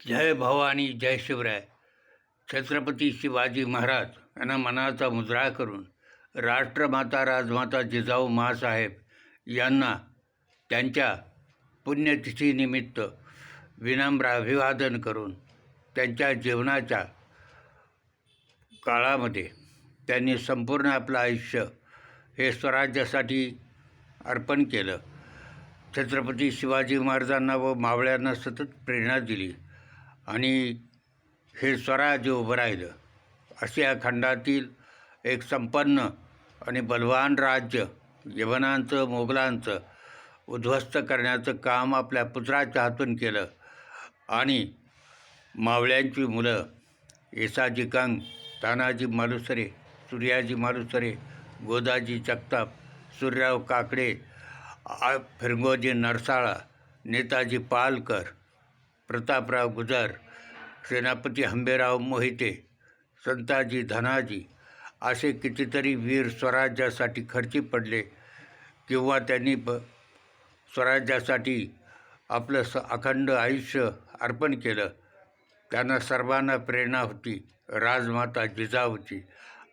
जय भवानी जय शिवराय. छत्रपती शिवाजी महाराज यांना मनाचा मुजरा करून राष्ट्रमाता राजमाता जिजाऊ मासाहेब यांना त्यांच्या पुण्यतिथीनिमित्त विनम्र अभिवादन करून त्यांच्या जीवनाच्या काळामध्ये त्यांनी संपूर्ण आपलं आयुष्य हे स्वराज्यासाठी अर्पण केलं. छत्रपती शिवाजी महाराजांना व मावळ्यांना सतत प्रेरणा दिली. आणि हे स्वराज्य उभं राहिलं. असे या खंडातील एक संपन्न आणि बलवान राज्य यवनांचं मोगलांचं उद्ध्वस्त करण्याचं काम आपल्या पुत्राच्या हातून केलं. आणि मावळ्यांची मुलं येसाजी कंग तानाजी मालुसरे सूर्याजी मालुसरे गोदाजी जगताप सूर्यराव काकडे आ- फिरंगोजी नरसाळा नेताजी पालकर प्रतापराव गुजर सेनापती हंबेराव मोहिते संताजी धनाजी असे कितीतरी वीर स्वराज्यासाठी खर्ची पडले किंवा त्यांनी प स्वराज्यासाठी आपलं स अखंड आयुष्य अर्पण केलं. त्यांना सर्वांना प्रेरणा होती राजमाता जिजाऊची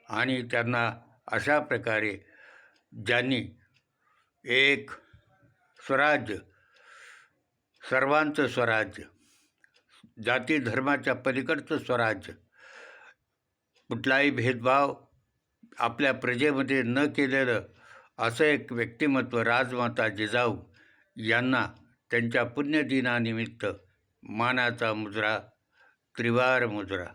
आणि त्यांना अशा प्रकारे ज्यांनी एक स्वराज्य सर्वांचं स्वराज्य जाती धर्माच्या पलीकडचं स्वराज्य. कुठलाही भेदभाव आपल्या प्रजेमध्ये न केलेलं असं एक व्यक्तिमत्व राजमाता जिजाऊ यांना त्यांच्या पुण्यदिनानिमित्त मानाचा मुजरा त्रिवार मुजरा.